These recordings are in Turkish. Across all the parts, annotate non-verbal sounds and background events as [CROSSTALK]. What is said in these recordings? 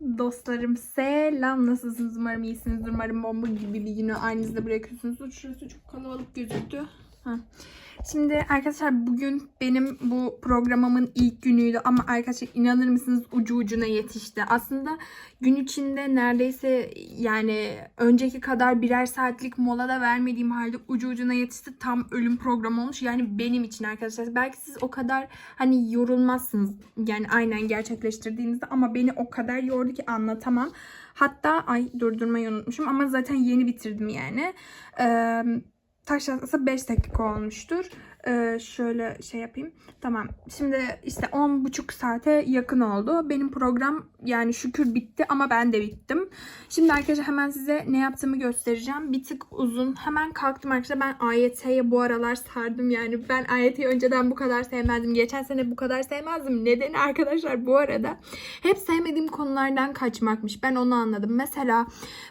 Dostlarım selam. Nasılsınız? Umarım iyisiniz. Umarım bomba gibi bir günü aynınızda bırakıyorsunuz. Şurası çok kalabalık gözüktü. Şimdi arkadaşlar bugün benim bu programımın ilk günüydü ama arkadaşlar inanır mısınız ucu ucuna yetişti. Aslında gün içinde neredeyse yani önceki kadar birer saatlik mola da vermediğim halde ucu ucuna yetişti. Tam ölüm programı olmuş. Yani benim için arkadaşlar. Belki siz o kadar hani yorulmazsınız. Yani aynen gerçekleştirdiğinizde ama beni o kadar yordu ki anlatamam. Hatta ay durdurmayı unutmuşum ama zaten yeni bitirdim yani. Ee, taş tahtası 5 dakika olmuştur. Ee, şöyle şey yapayım. Tamam. Şimdi işte 10,5 saate yakın oldu. Benim program yani şükür bitti ama ben de bittim. Şimdi arkadaşlar hemen size ne yaptığımı göstereceğim. Bir tık uzun. Hemen kalktım arkadaşlar. Ben AYT'ye bu aralar sardım yani. Ben AYT'yi önceden bu kadar sevmezdim. Geçen sene bu kadar sevmezdim. Nedeni arkadaşlar bu arada hep sevmediğim konulardan kaçmakmış. Ben onu anladım. Mesela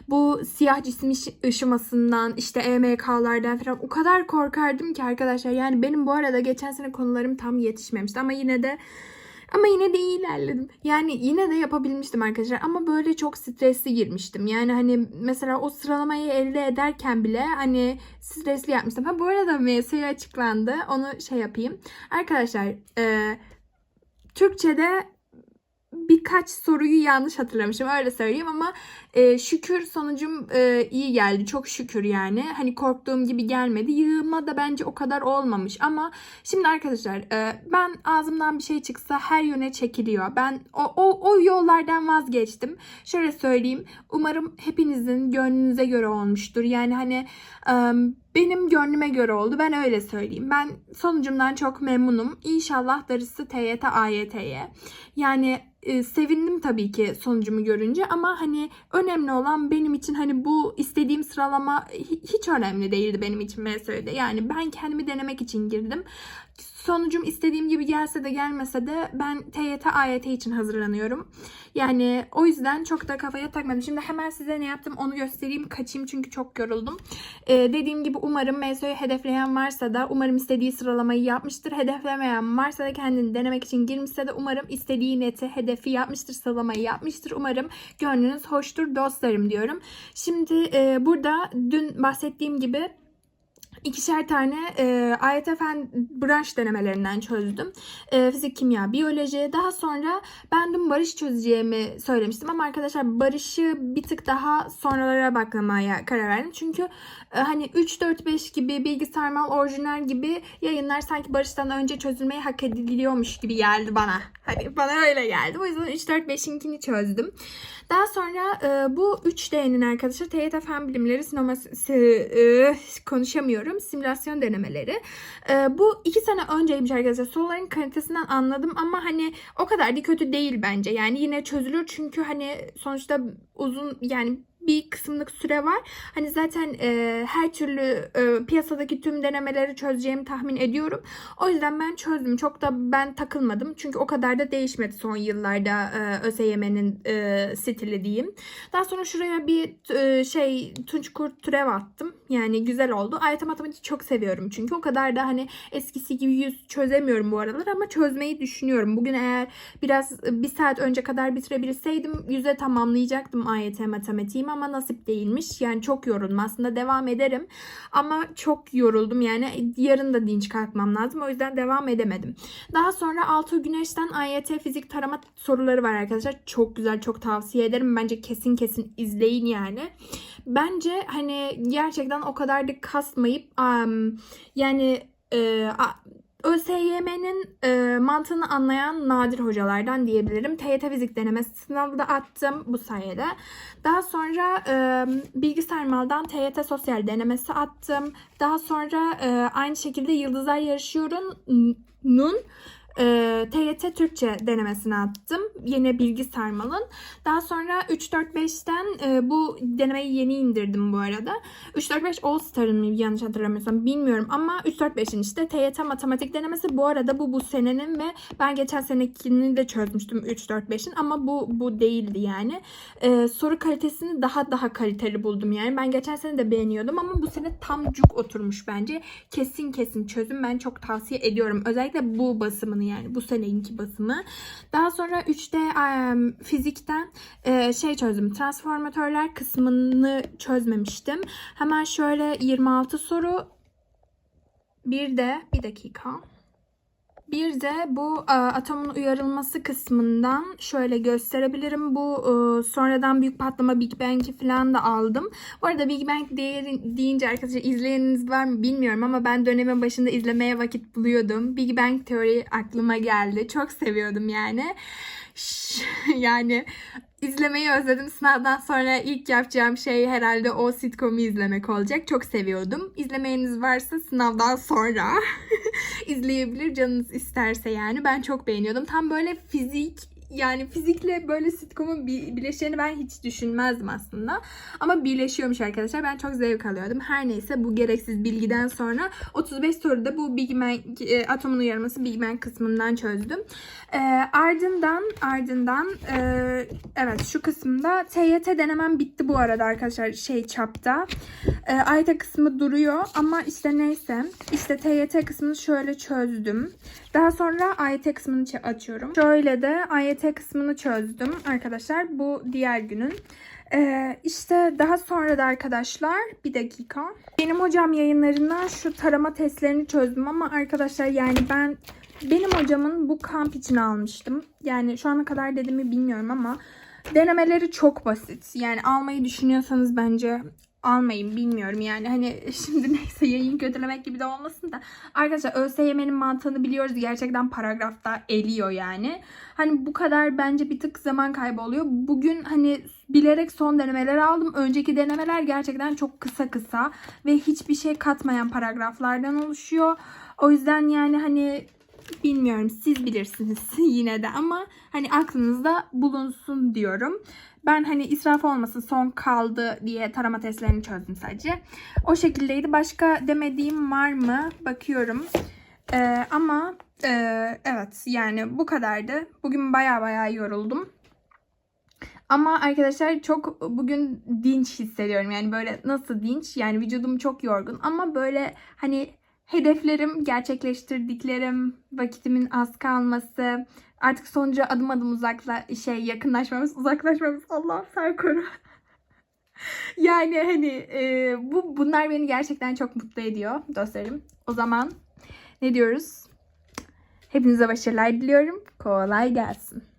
bu siyah cisim ışı- ışımasından işte EMK'lardan falan o kadar korkardım ki arkadaşlar. Yani benim bu arada geçen sene konularım tam yetişmemişti ama yine de ama yine de iyi ilerledim. Yani yine de yapabilmiştim arkadaşlar ama böyle çok stresli girmiştim. Yani hani mesela o sıralamayı elde ederken bile hani stresli yapmıştım. Ha bu arada MSU açıklandı. Onu şey yapayım. Arkadaşlar e, Türkçe'de birkaç soruyu yanlış hatırlamışım öyle söyleyeyim ama e, şükür sonucum e, iyi geldi çok şükür yani. Hani korktuğum gibi gelmedi. Yığılma da bence o kadar olmamış ama şimdi arkadaşlar e, ben ağzımdan bir şey çıksa her yöne çekiliyor. Ben o, o, o yollardan vazgeçtim. Şöyle söyleyeyim umarım hepinizin gönlünüze göre olmuştur. Yani hani e, benim gönlüme göre oldu. Ben öyle söyleyeyim. Ben sonucumdan çok memnunum. İnşallah darısı TYT, AYT'ye. Yani e, sevindim tabii ki sonucumu görünce ama hani önemli olan benim için hani bu istediğim sıralama hi- hiç önemli değildi benim için MSÖ'de. Yani ben kendimi denemek için girdim. Sonucum istediğim gibi gelse de gelmese de ben TYT, AYT için hazırlanıyorum. Yani o yüzden çok da kafaya takmadım. Şimdi hemen size ne yaptım onu göstereyim. Kaçayım çünkü çok yoruldum. Ee, dediğim gibi umarım MSÖ'yü hedefleyen varsa da umarım istediği sıralamayı yapmıştır. Hedeflemeyen varsa da kendini denemek için girmişse de umarım istediği neti, hedefi yapmıştır, sıralamayı yapmıştır. Umarım gönlünüz hoştur dostlarım diyorum. Şimdi e, burada dün bahsettiğim gibi İkişer tane e, AYT fen branş denemelerinden çözdüm. E, fizik, kimya, biyoloji. Daha sonra ben dün barış çözeceğimi söylemiştim ama arkadaşlar barışı bir tık daha sonralara bakmaya karar verdim. Çünkü e, hani 3, 4, 5 gibi bilgisayar orijinal gibi yayınlar sanki barıştan önce çözülmeyi hak ediliyormuş gibi geldi bana. Hani bana öyle geldi. O yüzden 3, 4, 5'inkini çözdüm. Daha sonra e, bu 3D'nin arkadaşlar TYT Fen Bilimleri sineması e, konuşamıyorum. Simülasyon denemeleri. E, bu iki sene önceymiş arkadaşlar. Soruların kalitesinden anladım ama hani o kadar da kötü değil bence. Yani yine çözülür çünkü hani sonuçta uzun yani bir kısımlık süre var. Hani zaten e, her türlü e, piyasadaki tüm denemeleri çözeceğimi tahmin ediyorum. O yüzden ben çözdüm. Çok da ben takılmadım. Çünkü o kadar da değişmedi son yıllarda e, ÖSYM'nin e, stili diyeyim. Daha sonra şuraya bir e, şey Tunç Kurt türev attım. Yani güzel oldu. Ayet matematik çok seviyorum çünkü. O kadar da hani eskisi gibi yüz çözemiyorum bu aralar ama çözmeyi düşünüyorum. Bugün eğer biraz bir saat önce kadar bitirebilseydim yüze tamamlayacaktım AYT matematiğimi ama nasip değilmiş. Yani çok yoruldum. Aslında devam ederim ama çok yoruldum. Yani yarın da dinç kalkmam lazım. O yüzden devam edemedim. Daha sonra Altı Güneş'ten AYT fizik tarama soruları var arkadaşlar. Çok güzel, çok tavsiye ederim. Bence kesin kesin izleyin yani. Bence hani gerçekten o kadar da kasmayıp am, yani e, ÖSYM'nin e, mantığını anlayan nadir hocalardan diyebilirim. TYT fizik denemesi sınavı da attım bu sayede. Daha sonra e, bilgisayar maldan TYT sosyal denemesi attım. Daha sonra e, aynı şekilde Yıldızlar Yarışıyor'un e, TYT Türkçe denemesini attım. Yine bilgi sarmalın. Daha sonra 3-4-5'ten e, bu denemeyi yeni indirdim bu arada. 3-4-5 All Star'ın yanlış hatırlamıyorsam bilmiyorum ama 3-4-5'in işte TYT matematik denemesi bu arada bu bu senenin ve ben geçen senekini de çözmüştüm 3-4-5'in ama bu bu değildi yani. E, soru kalitesini daha daha kaliteli buldum yani. Ben geçen sene de beğeniyordum ama bu sene tam cuk oturmuş bence. Kesin kesin çözüm ben çok tavsiye ediyorum. Özellikle bu basımını yani bu seneki basımı. Daha sonra 3'te em, fizikten şey çözdüm. Transformatörler kısmını çözmemiştim. Hemen şöyle 26 soru. Bir de bir dakika. Bir de bu e, atomun uyarılması kısmından şöyle gösterebilirim. Bu e, sonradan büyük patlama Big Bang'i falan da aldım. Bu arada Big Bang değeri, deyince arkadaşlar izleyeniniz var mı bilmiyorum ama ben dönemin başında izlemeye vakit buluyordum. Big Bang Theory aklıma geldi. Çok seviyordum yani. [LAUGHS] Yani izlemeyi özledim. Sınavdan sonra ilk yapacağım şey herhalde o sitcom'u izlemek olacak. Çok seviyordum. İzlemeyeniz varsa sınavdan sonra [LAUGHS] izleyebilir canınız isterse yani. Ben çok beğeniyordum. Tam böyle fizik yani fizikle böyle sitcomun bir bileşeni ben hiç düşünmezdim aslında. Ama birleşiyormuş arkadaşlar. Ben çok zevk alıyordum. Her neyse bu gereksiz bilgiden sonra 35 soruda bu Big Bang e, atomun uyarılması Big Bang kısmından çözdüm. E, ardından ardından e, evet şu kısımda TYT denemem bitti bu arada arkadaşlar şey çapta. E, AYT kısmı duruyor ama işte neyse. İşte TYT kısmını şöyle çözdüm. Daha sonra AYT kısmını açıyorum. Şöyle de AYT kısmını çözdüm arkadaşlar. Bu diğer günün. Ee, işte daha sonra da arkadaşlar bir dakika. Benim hocam yayınlarından şu tarama testlerini çözdüm ama arkadaşlar yani ben benim hocamın bu kamp için almıştım. Yani şu ana kadar dediğimi bilmiyorum ama denemeleri çok basit. Yani almayı düşünüyorsanız bence almayın bilmiyorum. Yani hani [LAUGHS] şimdi neyse yayın kötülemek gibi de olmasın da. Arkadaşlar ÖSYM'nin mantığını biliyoruz. Gerçekten paragrafta eliyor yani. Hani bu kadar bence bir tık zaman kaybı oluyor. Bugün hani bilerek son denemeleri aldım. Önceki denemeler gerçekten çok kısa kısa ve hiçbir şey katmayan paragraflardan oluşuyor. O yüzden yani hani bilmiyorum siz bilirsiniz [LAUGHS] yine de ama hani aklınızda bulunsun diyorum. Ben hani israf olmasın son kaldı diye tarama testlerini çözdüm sadece. O şekildeydi. Başka demediğim var mı? Bakıyorum. Ee, ama e, evet yani bu kadardı. Bugün baya baya yoruldum. Ama arkadaşlar çok bugün dinç hissediyorum. Yani böyle nasıl dinç? Yani vücudum çok yorgun ama böyle hani hedeflerim, gerçekleştirdiklerim, vakitimin az kalması, artık sonuca adım adım uzakla şey yakınlaşmamız, uzaklaşmamız Allah sen koru. [LAUGHS] yani hani e, bu bunlar beni gerçekten çok mutlu ediyor dostlarım. O zaman ne diyoruz? Hepinize başarılar diliyorum. Kolay gelsin.